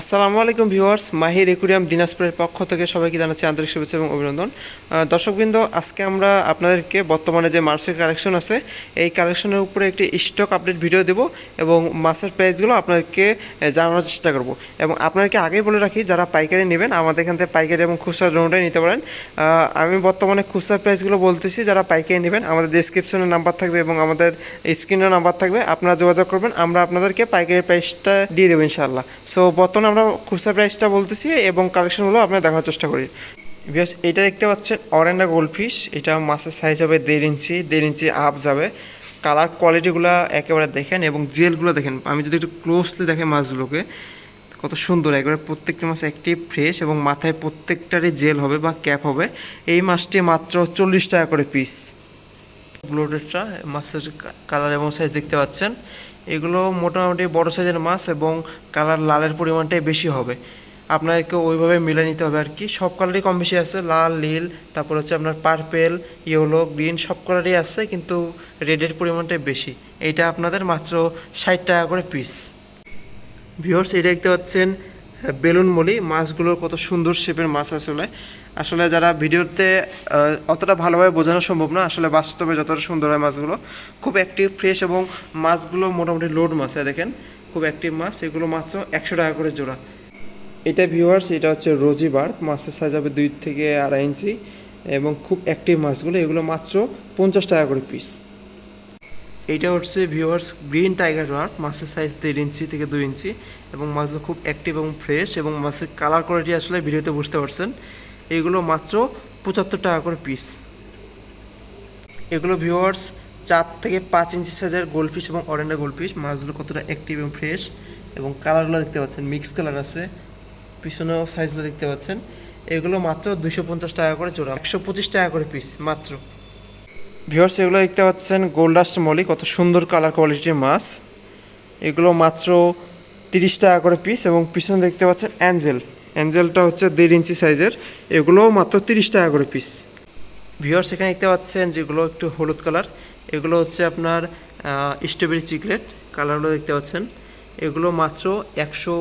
আসসালামু আলাইকুম ভিউয়ার্স, মাহির একুরিয়াম দিনাজপুরের পক্ষ থেকে সবাইকে জানাচ্ছি আন্তরিক শুভেচ্ছা এবং অভিনন্দন। দর্শকবৃন্দ, আজকে আমরা আপনাদেরকে বর্তমানে যে মাছের কালেকশন আছে, এই কালেকশনের উপরে একটি স্টক আপডেট ভিডিও দেব এবং মাছের প্রাইসগুলো আপনাদেরকে জানানোর চেষ্টা করব। এবং আপনাদেরকে আগেই বলে রাখি, যারা পাইকারি নেবেন, আমাদের এখান থেকে পাইকারি এবং খুচরা দুটোটাই নিতে পারেন। আমি বর্তমানে খুচরা প্রাইসগুলো বলতেছি, যারা পাইকারি নেবেন, আমাদের ডিসক্রিপশনে নাম্বার থাকবে এবং আমাদের স্ক্রিনের নাম্বার থাকবে, আপনারা যোগাযোগ করবেন, আমরা আপনাদেরকে পাইকারি প্রাইসটা দিয়ে দেবো ইনশাআল্লাহ। সো বর্তমানে আমরা খুচরা প্রাইসটা বলতেছি এবং কালেকশনগুলো আপনার দেখার চেষ্টা করি। বিকজ এটা দেখতে পাচ্ছেন অরেন্ডা গোল্ডফিশ এটা মাছের সাইজ হবে দেড় ইঞ্চি দেড় ইঞ্চি আপ যাবে। কালার কোয়ালিটিগুলো একেবারে দেখেন এবং জেলগুলো দেখেন। আমি যদি একটু ক্লোজলি দেখে মাছগুলোকে, কত সুন্দর, একবারে প্রত্যেকটা মাছ একটি ফ্রেশ এবং মাথায় প্রত্যেকটারই জেল হবে বা ক্যাপ হবে। এই মাছটি মাত্র চল্লিশ টাকা করে পিস ব্লোডেডটা মাছের কালার এবং সাইজ দেখতে পাচ্ছেন। এগুলো মোটামুটি বড় সাইজের মাছ এবং কালার লালের পরিমাণটাই বেশি হবে। আপনাকে ওইভাবে মিলে নিতে হবে আর কি। সব কালারই কম বেশি আছে। লাল, নীল, তারপর হচ্ছে আপনার পার্পেল ইয়েলো গ্রিন সব কালারই আছে, কিন্তু রেডের পরিমাণটাই বেশি। এটা আপনাদের মাত্র ষাট টাকা করে পিস ভিওর্স এটা দেখতে পাচ্ছেন বেলুন মলি মাছগুলোর কত সুন্দর শেপের মাছ আসলে। আসলে যারা ভিডিওতে অতটা ভালোভাবে বোঝানো সম্ভব না, আসলে বাস্তবে যতটা সুন্দর হয় মাছগুলো, খুব অ্যাক্টিভ ফ্রেশ এবং মাছগুলো মোটামুটি লোড মাছ দেখেন, খুব অ্যাক্টিভ মাছ, এগুলো মাত্র একশো টাকা করে জোড়া। এটা ভিউয়ার্স এটা হচ্ছে রোজি বার, মাছের সাইজ হবে দুই থেকে আড়াই ইঞ্চি এবং খুব অ্যাক্টিভ মাছগুলো, এগুলো মাত্র পঞ্চাশ টাকা করে পিস এইটা হচ্ছে ভিউয়ার্স গ্রিন টাইগার ওয়ার্ক মাছের সাইজ দেড় ইঞ্চি থেকে দুই ইঞ্চি এবং মাছগুলো খুব অ্যাক্টিভ এবং ফ্রেশ এবং মাছের কালার কোয়ালিটি আসলে ভিডিওতে বুঝতে পারছেন। এগুলো মাত্র পঁচাত্তর টাকা করে পিস এগুলো ভিউয়ার্স চার থেকে পাঁচ ইঞ্চি সাইজের গোলফিশ এবং অরেন্ডা গোলফিশ মাছগুলো কতটা অ্যাক্টিভ এবং ফ্রেশ এবং কালারগুলো দেখতে পাচ্ছেন মিক্স কালার আছে। পিছনেও সাইজগুলো দেখতে পাচ্ছেন। এগুলো মাত্র দুশো পঞ্চাশ টাকা করে জোড়া। একশো পঁচিশ টাকা করে পিস মাত্র। ভিউয়ার্স এগুলো দেখতে পাচ্ছেন গোল্ডাস্ট মলি কত সুন্দর কালার কোয়ালিটির মাছ। এগুলো মাত্র তিরিশ টাকা করে পিস এবং পিছনে দেখতে পাচ্ছেন অ্যাঞ্জেল অ্যাঞ্জেলটা হচ্ছে দেড় ইঞ্চি সাইজের, এগুলোও মাত্র তিরিশ টাকা করে পিস ভিউয়ার্স এখানে দেখতে পাচ্ছেন যেগুলো একটু হলুদ কালার এগুলো হচ্ছে আপনার স্ট্রবেরি চিকলেট কালারগুলো দেখতে পাচ্ছেন। এগুলো মাত্র একশো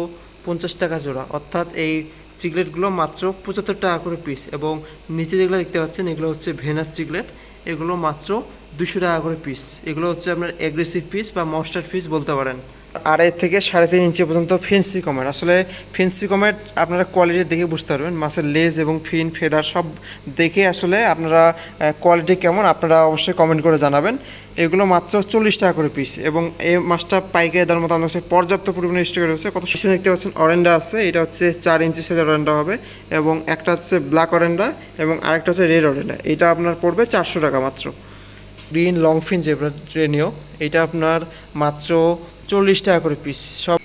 পঞ্চাশ টাকা জোড়া, অর্থাৎ এই চিকলেটগুলো মাত্র পঁচাত্তর টাকা করে পিস এবং নিচে যেগুলো দেখতে পাচ্ছেন, এগুলো হচ্ছে ভেনাস চিকলেট এগুলো মাত্র দুশো টাকা করে পিস এগুলো হচ্ছে আপনার অ্যাগ্রেসিভ পিস বা মস্টার পিস বলতে পারেন। আড়াই থেকে সাড়ে তিন ইঞ্চি পর্যন্ত ফেন্সি কমেট আসলে ফেন্সি কমেট আপনারা কোয়ালিটি দেখে বুঝতে পারবেন। মাছের লেজ এবং ফিন ফেদার সব দেখে আসলে আপনারা কোয়ালিটি কেমন আপনারা অবশ্যই কমেন্ট করে জানাবেন। এগুলো মাত্র চল্লিশ টাকা করে পিস এবং এই মাছটা পাইকারি দেওয়ার মতো আমাদের পর্যাপ্ত পরিমাণে স্টক রয়েছে। কত শিশু দেখতে পাচ্ছেন অরেন্ডা আছে। এটা হচ্ছে চার ইঞ্চি সাইজের অরেন্ডা হবে এবং একটা হচ্ছে ব্ল্যাক অরেন্ডা এবং আরেকটা হচ্ছে রেড অরেন্ডা এটা আপনার পড়বে চারশো টাকা মাত্র। গ্রিন লং ফিন জেব্রা ট্রেনিও এটা আপনার মাত্র চল্লিশ টাকা করে পিস সব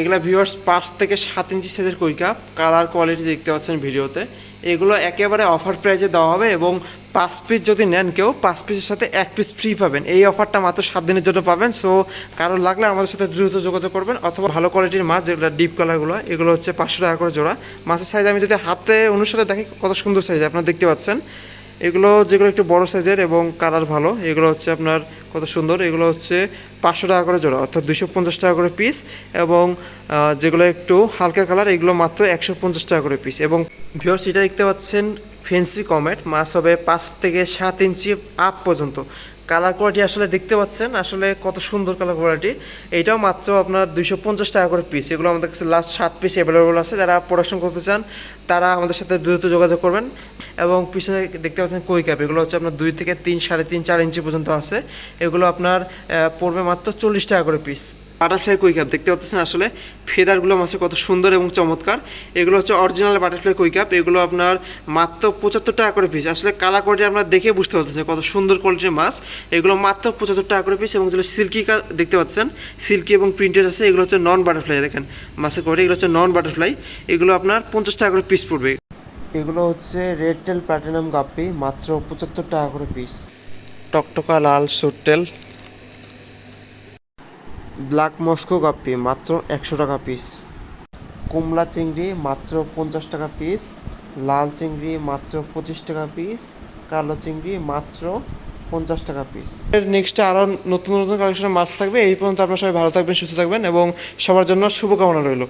এগুলা ভিউয়ার্স পাঁচ থেকে সাত ইঞ্চি সাইজের কই কাপ কালার কোয়ালিটি দেখতে পাচ্ছেন ভিডিওতে। এগুলো একেবারে অফার প্রাইজে দেওয়া হবে এবং পাঁচ পিস যদি নেন কেউ, পাঁচ পিসের সাথে এক পিস ফ্রি পাবেন। এই অফারটা মাত্র সাত দিনের জন্য পাবেন। সো কারও লাগলে আমাদের সাথে দ্রুত যোগাযোগ করবেন অথবা ভালো কোয়ালিটির মাছ, যেগুলো ডিপ কালারগুলো এগুলো হচ্ছে পাঁচশো টাকা করে জোড়া। মাছের সাইজ আমি যদি হাতে অনুসারে দেখি, কত সুন্দর সাইজ আপনারা দেখতে পাচ্ছেন। এগুলো যেগুলো একটু বড় সাইজের এবং কালার ভালো, এগুলো হচ্ছে আপনার কত সুন্দর, এগুলো হচ্ছে পাঁচশো টাকা করে জোড়া, অর্থাৎ দুশো পঞ্চাশ টাকা করে পিস এবং যেগুলো একটু হালকা কালার, এগুলো মাত্র একশো পঞ্চাশ টাকা করে পিস এবং ভিওর সেটা দেখতে পাচ্ছেন ফেন্সি কমেট, মাছ হবে পাঁচ থেকে সাত ইঞ্চি আপ পর্যন্ত। কালার কোয়ালিটি আসলে দেখতে পাচ্ছেন, আসলে কত সুন্দর কালার কোয়ালিটি এইটাও মাত্র আপনার দুইশো পঞ্চাশ টাকা করে পিস এগুলো আমাদের কাছে লাস্ট সাত পিস অ্যাভেলেবল আছে। যারা প্রোডাকশন করতে চান, তারা আমাদের সাথে দ্রুত যোগাযোগ করবেন। এবং পিছনে দেখতে পাচ্ছেন কই ক্যাপ এগুলো হচ্ছে আপনার দুই থেকে তিন, সাড়ে তিন, চার ইঞ্চি পর্যন্ত আছে। এগুলো আপনার পড়বে মাত্র চল্লিশ টাকা করে পিস বাটারফ্লাই কই ক্যাপ দেখতে পাচ্ছেন আসলে? ফেদারগুলো মাছে কত সুন্দর এবং চমৎকার। এগুলো হচ্ছে অরিজিনাল বাটারফ্লাই কই ক্যাপ এগুলো আপনার মাত্র পঁচাত্তর টাকা করে পিস আসলে কালার কোয়ালিটি আমরা দেখে বুঝতে পারতেছি কত সুন্দর কোয়ালিটির মাছ। এগুলো মাত্র পঁচাত্তর টাকা করে পিস এবং যেগুলো সিল্কি দেখতে পাচ্ছেন সিল্কি এবং প্রিন্টেড আছে, এগুলো হচ্ছে নন বাটারফ্লাই দেখেন। মাছের কোয়ালিটি এগুলো হচ্ছে নন বাটারফ্লাই এগুলো আপনার পঞ্চাশ টাকা করে পিস পড়বে। এগুলো হচ্ছে রেড টেল প্লাটিনাম গাপ্পি মাত্র পঁচাত্তর টাকা করে পিস টকটকা লাল সুটটেল ব্ল্যাক মস্কো কাপি মাত্র একশো টাকা পিস কুমলা চিংড়ি মাত্র পঞ্চাশ টাকা পিস লাল চিংড়ি মাত্র পঁচিশ টাকা পিস কালো চিংড়ি মাত্র পঞ্চাশ টাকা পিস এর নেক্সটে আরও নতুন নতুন কালেকশনের মাছ থাকবে। এই পর্যন্ত আপনারা সবাই ভালো থাকবেন, সুস্থ থাকবেন এবং সবার জন্য শুভকামনা রইল।